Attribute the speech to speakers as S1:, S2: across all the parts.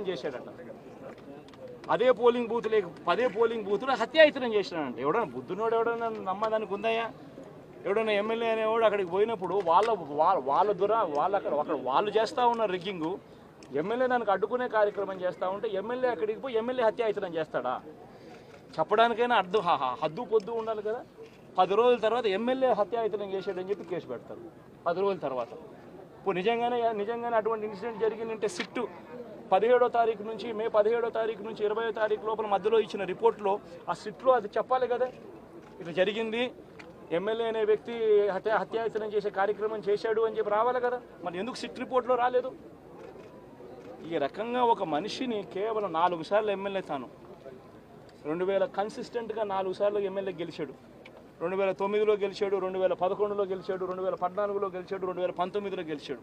S1: హత్యాయతనం చేశాడట. అదే polling booth లేక పదే పోలింగ్ బూత్లో హత్యాయత్నం చేసినాడంట. ఎవడన్నా బుద్ధునోడు ఎవడన్నా నమ్మదానికి ఉందయ్యా ఎవడన్నా ఎమ్మెల్యే అనేవాడు అక్కడికి పోయినప్పుడు వాళ్ళ వాళ్ళ వాళ్ళ దుర వాళ్ళు అక్కడ అక్కడ వాళ్ళు చేస్తూ ఉన్న రిగ్గింగు ఎమ్మెల్యే దానికి అడ్డుకునే కార్యక్రమం చేస్తూ ఉంటే ఎమ్మెల్యే అక్కడికి పోయి ఎమ్మెల్యే హత్యాయత్నం చేస్తాడా? చెప్పడానికైనా అడ్డు హద్దు పొద్దు ఉండాలి కదా. పది రోజుల తర్వాత ఎమ్మెల్యే హత్యాయత్నం చేశాడని చెప్పి కేసు పెడతారు. పది రోజుల తర్వాత. ఇప్పుడు నిజంగానే నిజంగానే అటువంటి ఇన్సిడెంట్ జరిగిందంటే సిట్టు. పదిహేడో తారీఖు నుంచి మే పదిహేడో తారీఖు నుంచి ఇరవయో తారీఖు లోపల మధ్యలో ఇచ్చిన రిపోర్ట్లో ఆ సిట్లో అది చెప్పాలి కదా. ఇట్లా జరిగింది. ఎమ్మెల్యే అనే వ్యక్తి హత్య హత్యాయతనం చేసే కార్యక్రమం చేశాడు అని చెప్పి రావాలి కదా. మరి ఎందుకు సిట్ రిపోర్ట్లో రాలేదు? ఈ రకంగా ఒక మనిషిని కేవలం నాలుగు సార్లు ఎమ్మెల్యే తాను. రెండు వేల కన్సిస్టెంట్గా నాలుగు సార్లు ఎమ్మెల్యే గెలిచాడు. రెండు వేల తొమ్మిదిలో గెలిచాడు రెండు వేల పదకొండులో గెలిచాడు రెండు వేల పద్నాలుగులో గెలిచాడు రెండు వేల పంతొమ్మిదిలో గెలిచాడు.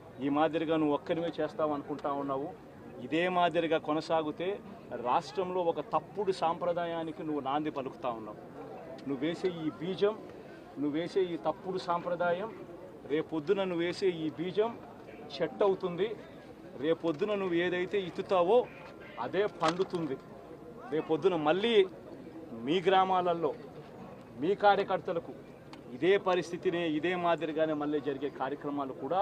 S1: ఈ మాదిరిగా నువ్వు ఒక్కరివే చేస్తావు అనుకుంటా ఉన్నావు. ఇదే మాదిరిగా కొనసాగితే రాష్ట్రంలో ఒక తప్పుడు సాంప్రదాయానికి నువ్వు నాంది పలుకుతా ఉన్నావు. నువ్వు వేసే ఈ బీజం నువ్వు వేసే ఈ తప్పుడు సాంప్రదాయం రేపొద్దున నువ్వు వేసే ఈ బీజం చెట్టు అవుతుంది. రేపొద్దున నువ్వు ఏదైతే ఇత్తుతావో అదే పండుతుంది. రేపొద్దున మళ్ళీ మీ గ్రామాలలో మీ కార్యకర్తలకు ఇదే పరిస్థితినే ఇదే మాదిరిగానే మళ్ళీ జరిగే కార్యక్రమాలు కూడా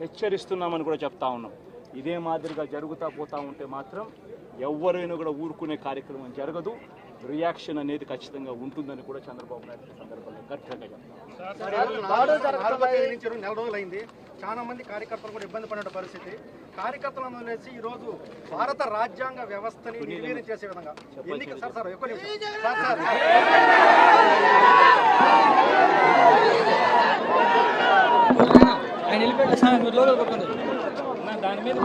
S1: హెచ్చరిస్తున్నామని కూడా చెప్తా ఉన్నాం. ఇదే మాదిరిగా జరుగుతా పోతా ఉంటే మాత్రం ఎవరైనా కూడా ఊరుకునే కార్యక్రమం జరగదు. రియాక్షన్ అనేది ఖచ్చితంగా ఉంటుందని కూడా చంద్రబాబు నాయుడు సందర్భంగా గట్టిగా
S2: తేలించారు నెల రోజులైంది. చాలా మంది కార్యకర్తలు కూడా ఇబ్బంది పడిన పరిస్థితి. కార్యకర్తలను వదిలేసి ఈ రోజు భారత రాజ్యాంగ వ్యవస్థని నిర్వీర్యం చేసే విధంగా. ఎన్నిక సార్ సార్ ఎక్కువ నిమిషం. సార్ సార్
S3: ఆయన వెళ్ళిపోయాడు సార్ మీరు లోపల పడుతుంది
S1: దాని మీద